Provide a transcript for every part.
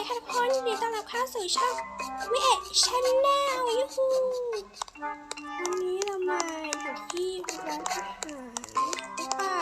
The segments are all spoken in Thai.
ีค่ะทุคนยิดีต้อนรับเข้าสู่ช่องมิเอะชาแนลยูฮูวันนี้เรามาอยู่ที่ร้านอาหารหรือเปล่า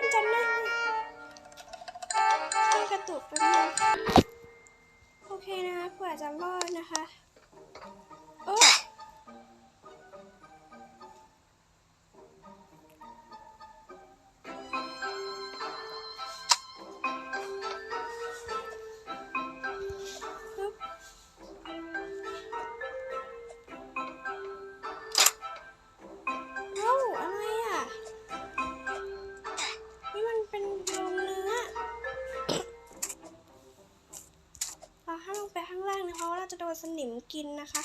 ไม่จันนะต้องกระตุกไป๊บนโอเคนะคะกว่าจะรอดนะคะโอ้ินนะคะ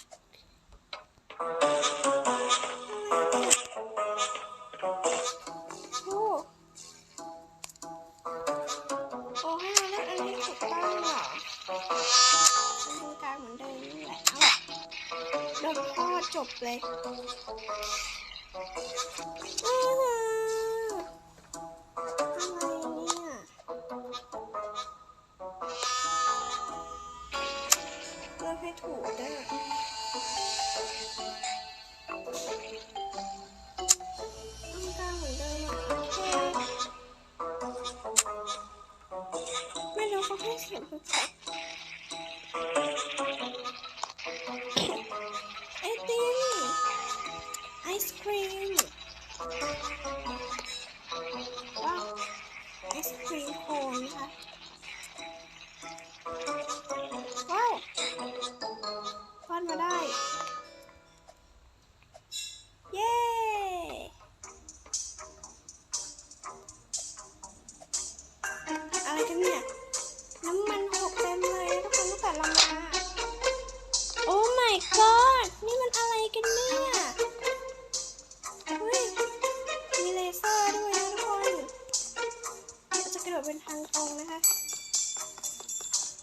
เป็นทางตรงนะคะ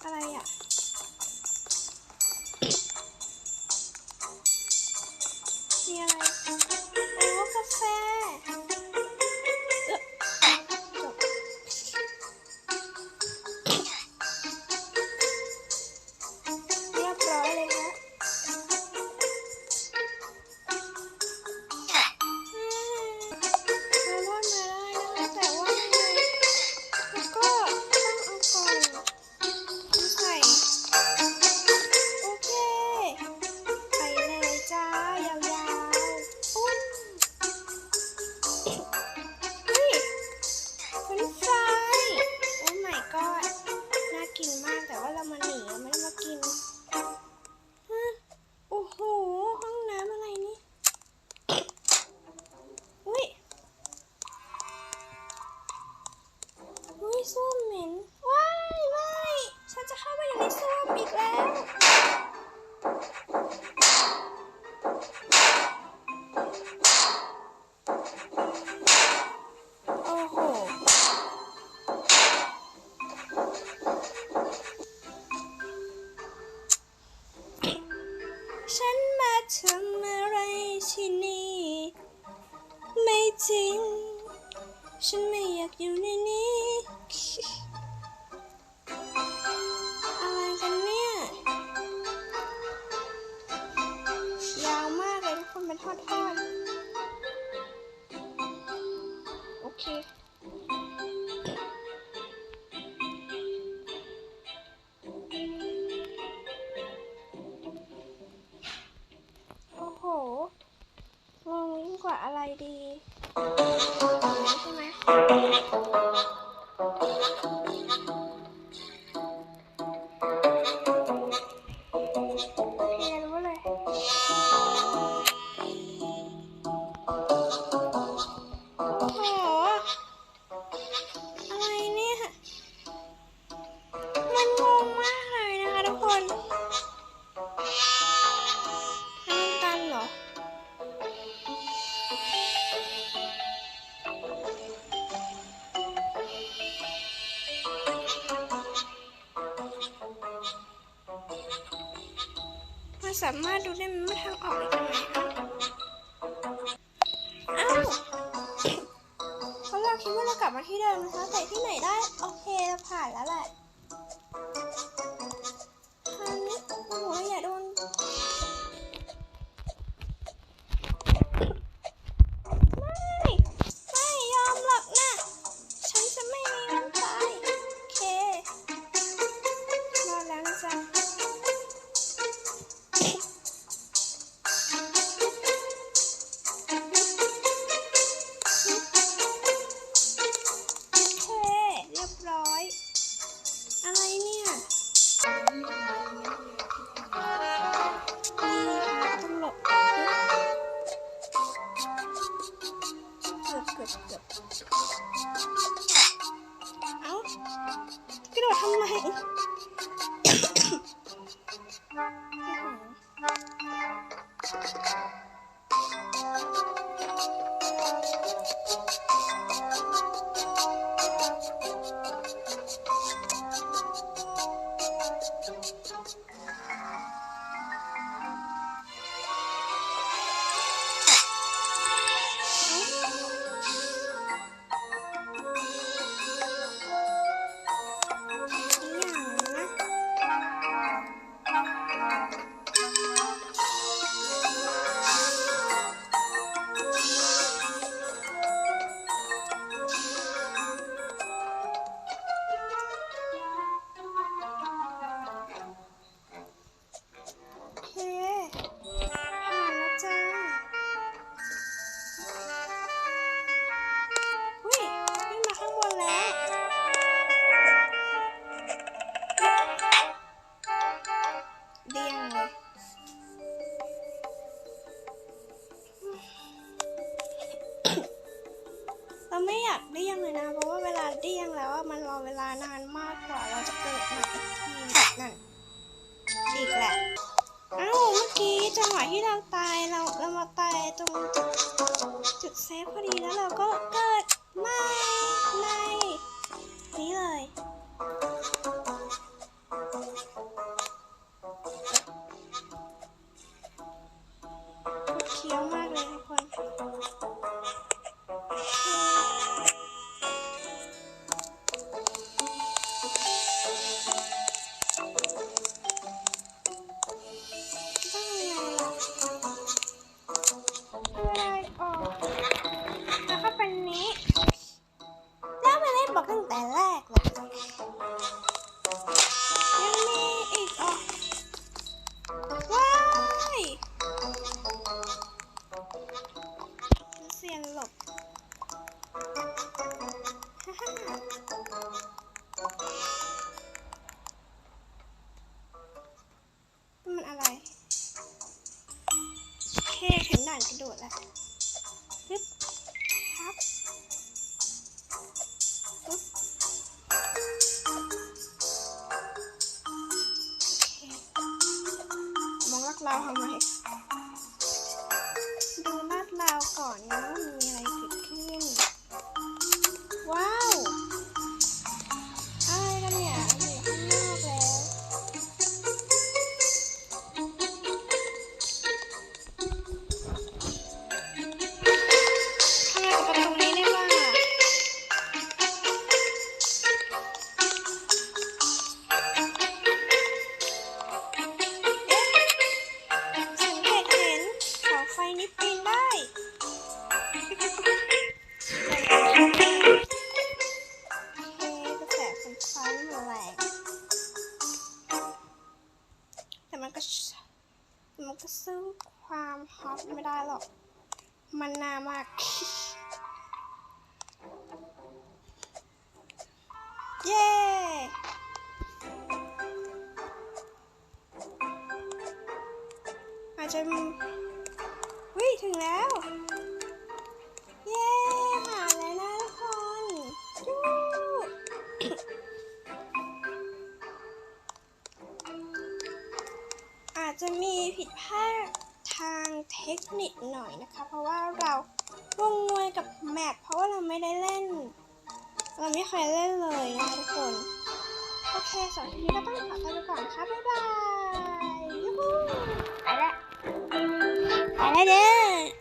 อะไรอะ ทำอะไรที่นี่ ไม่จริง ฉันไม่อยากอยู่ในนี้ อะไรกันเนี่ย ยาวมากเลยทุกคนเป็นทอดๆโอเค สามารถดูได้มันไม่ทางออกเลยทำไมอ้าวเพราะเราคิดว่าเรากลับมาที่เดิมนะคะแต่ที่ไหนได้ โอเคเราผ่านแล้วแหละ ร ไม่อยากเดี้ยงเลยนะ เพราะว่าเวลาเดี้ยงแล้วมันรอเวลานานมากกว่าเราจะเกิดมาอีกทีนั่นอีกแหละเอ้าเมื่อกี้จังหวะที่เราตายเราเรามาตายตรงจุดจุดเซฟพอดีแล้วเราก็เกิดไม่ในนี้เลย หลบมันอะไรโอเคถึงด่านกระโดดแล้วปึ๊บครับปึ๊บโอเคมองลักเราทำไม จะมีวิถึงแล้ว เย้ผ่าแล้วนะทุกคนยูอาจจะมีผิดพลาดทางเทคนิคหน่อยนะคะ เพราะว่าเราวงงวยกับแมปเพราะว่าเราไม่ได้เล่น เราไม่เคยเล่นเลยนะคะทุกคน โอเคสำหรับทีนี้ก็ต้องขอตัวไปก่อนนะคะบ๊ายบายยูฮู 快来人。